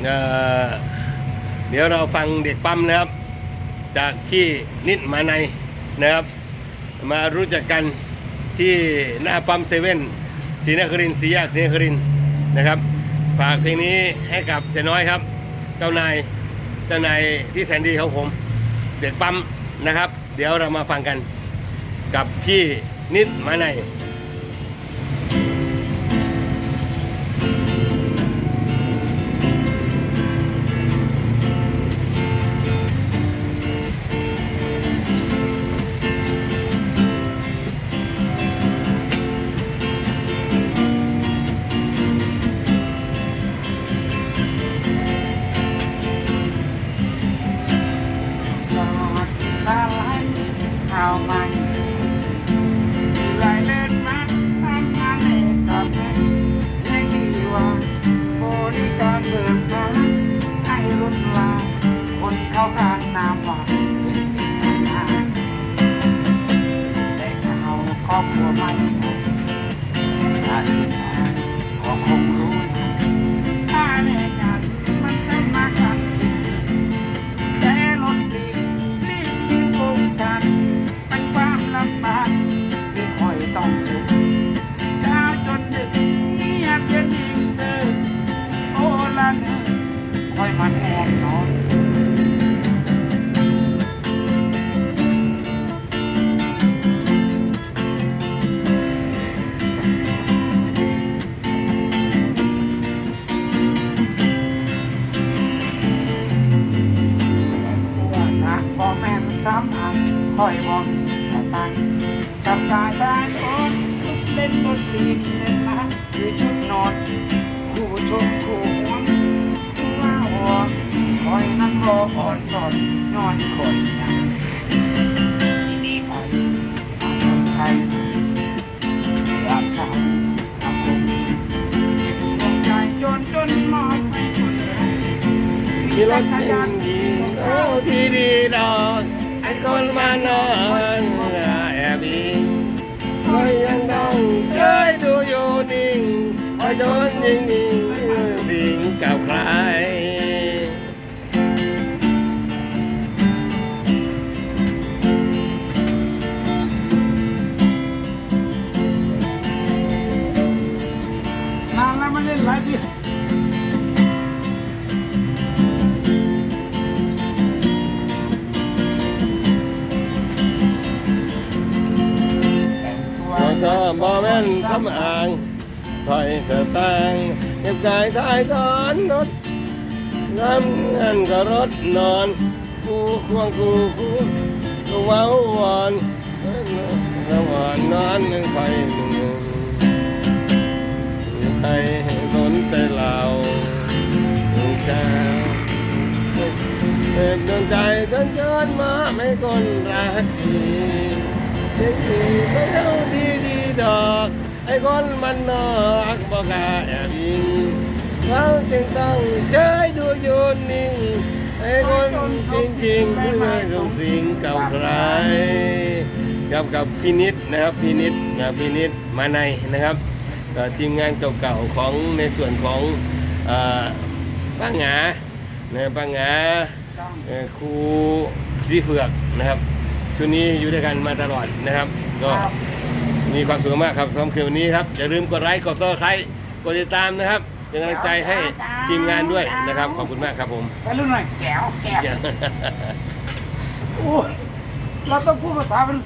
เดี๋ยวเราฟังเด็กปั๊มนะครับ จากที่นิดมาในนะครับ มารู้จักกันที่หน้าปั๊มเซเว่นศรีนครินทร์ศรีแยกศรีนครินทร์นะครับ ฝากเพลงนี้ให้กับเสยน้อยครับ เจ้านายเจ้านายที่แสนดีของผม เด็กปั๊มนะครับ เดี๋ยวเรามาฟังกันกับพี่นิดมาใน ลาคนเข้าข้างน้ำหวานเป็นที่ทำงานแต่ชาวครอบครัวไม่พบถ้าที่ แม่นสำคัญคอยบ่มีสตังจับจ่ายได้โอนเล่นดนตรีเล่นมาคือชุดนอนคู่ชมคู่หวงคู่ว่าหัวคอยนั่งรออ่อนสอนนอนคอยยังสีนี้ไปมาสนใจรักฉันทำคงเก็บดวงใจจนจนมอบให้คนรักมีรถยิงยิงโอ้ที่ดีดอก ไอ้คนมานอนแอบอิงก็ยังต้องเคยดูอยู่นิ่งคอยโดนยิง บอแม่นไลฟ์ดิมันก็บอแม่นสำอางถอยเสตางเก็บกายทายทอนรถน้ำเงินก็รถนอนกูควงกูกูกูเว้าวอนระหว่านนอนหนึ่งไฟหนึ่งให้สนใจเราจ้าเอ็ดดวงใจจนเกินมาไม่คนรักดีเด็กดีก็เท่าดีดีดอกไอ้ คนมันนอกบอกล้าแอบยิงเขาจึงต้องเจดูโยนนิ่งไอ้คนจริงจริงๆไม่เคยสงสิงกับใครกับกับพี่นิดนะครับพี่นิดนะพี่นิดมาในนะครับทีมงานเก่าๆของในส่วนของอป้าหงาเนี่ยป้าหงาครูซีเฟือกนะครับชุดนี้อยู่ด้วยกันมาตลอดนะครับ ก็ มีความสุขมากครับสำหรับคืนวันนี้ครับ อย่าลืมกดไลค์กดซับสไครต์กดติดตามนะครับเป็นกำลังใจให้ทีมงานด้วยนะครับ ขอบคุณมากครับผม ไปรุ่นหน่อยแก้วแก้วโอ้ยเราต้องพูดภาษาเป็น